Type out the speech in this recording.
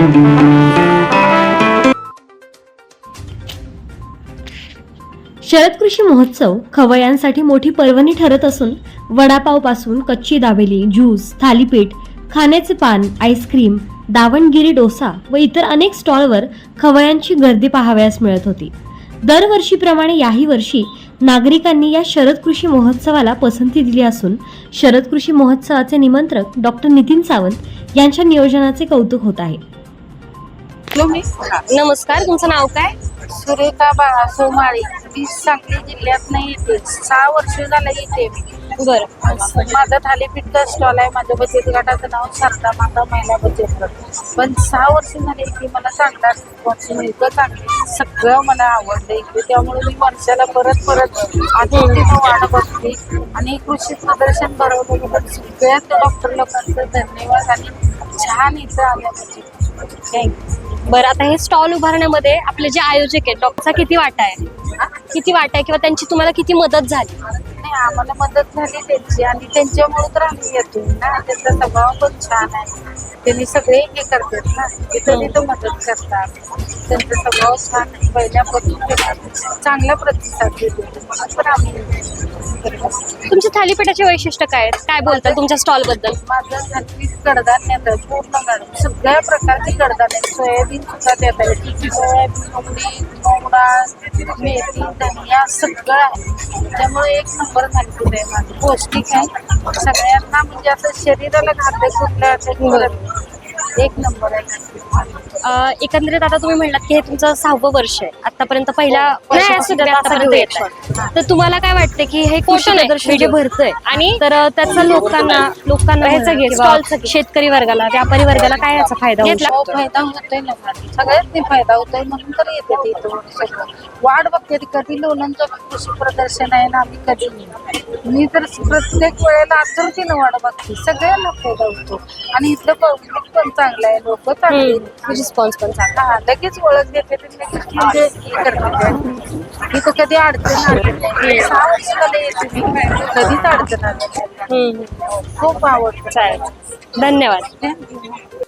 शरद कृषी महोत्सव खवयांसाठी मोठी पर्वणी ठरत असून वडापावपासून कच्ची दाबेली ज्यूस थालीपीठ खाण्याचे पान आईस्क्रीम दावणगिरी डोसा व इतर अनेक स्टॉलवर खवयांची गर्दी पाहावयास मिळत होती. दरवर्षीप्रमाणे याही वर्षी नागरिकांनी या शरद कृषी महोत्सवाला पसंती दिली असून शरद कृषी महोत्सवाचे निमंत्रक डॉक्टर नितीन सावंत यांच्या नियोजनाचे कौतुक होत आहे. नमस्कार तुमचं नाव काय? सुरेखा बाळा सोमाळी. मी सांगली जिल्ह्यात नाही येते. सहा वर्ष झालं येते बर. माझं थालीपीठचा स्टॉल आहे. माझ्या बचत गटाचं नाव शारदा माता महिला बचत गट. पण सहा वर्ष झाले की मला चांगला रिस्पॉन्स मिळतं चांगलं. सगळं मला आवडतं इकडे. त्यामुळे मी वर्षाला परत परत आठवणीनं वाढ बघते. आणि कृषी प्रदर्शन भरवल्याबद्दल सगळ्यात डॉक्टर लोकांचं धन्यवाद आणि छान इथं आल्याबद्दल. बर आता हे स्टॉल उभारण्यामध्ये आपले जे आयोजक आहेत डॉक्टरचा किती वाटा आहे? किती वाटा आहे किंवा त्यांची तुम्हाला किती मदत झाली? नाही आम्हाला मदत झाली त्यांची आणि त्यांच्यामुळे तर आम्ही येतो ना. त्यांचा स्वभाव पण छान आहे. त्यांनी सगळे हे करतात ना. तिथं तिथं मदत करतात. त्यांचा स्वभाव छान आहे. पहिल्यापासून चांगला प्रतिसाद देतो. म्हणून आम्ही. तुमच्या थालीपीठाचे वैशिष्ट्य काय आहेत? काय बोलताल तुमच्या स्टॉलबद्दल? माझं घरचीच कडधान्यात आहे पूर्ण गड सगळ्या प्रकारची कडधान्य आहेत. सोयाबीन सुद्धा देत आहे सोयाबीन उडीद मोगडा मेथी धनिया सगळं आहे. त्यामुळे एक नंबर थालीपीठ आहे माझं. पौष्टिक आहे. सगळ्यांना म्हणजे असं शरीराला घातक कुठल्या एक नंबर आहे. एकंदरीत आता तुम्ही म्हणलात की हे तुमचं सहावं वर्ष आहे. आतापर्यंत पहिल्या येत आहे. तर तुम्हाला काय वाटते की हे कृषी प्रदर्शन जे भरतंय आणि तर त्याचा लोकांना लोकांना ह्याचा शेतकरी वर्गाला व्यापारी वर्गाला काय याचा फायदा हो, फायदा होतोय. सगळ्यांनी फायदा होतोय म्हणून तर येते वाट बघते कधी लोणंदचं कृषी प्रदर्शन आहे ना आम्ही कधी नाही. मी तर प्रत्येक वेळेला आतुरतेनं वाट बघते. सगळ्यांना फायदा होतो. आणि इथलं पब्लिक पण चांगलं आहे लोक चांगले आहेत. रिस्पॉन्स पण चांगला. हा लगेच ओळख देते ते लगेच म्हणजे हे करते इथं कधी अडचण आली नाही. सहा वर्ष झाले येते मी कधीच अडचण आली नाही. हम्म, हम्म. खूप आवडतं. धन्यवाद.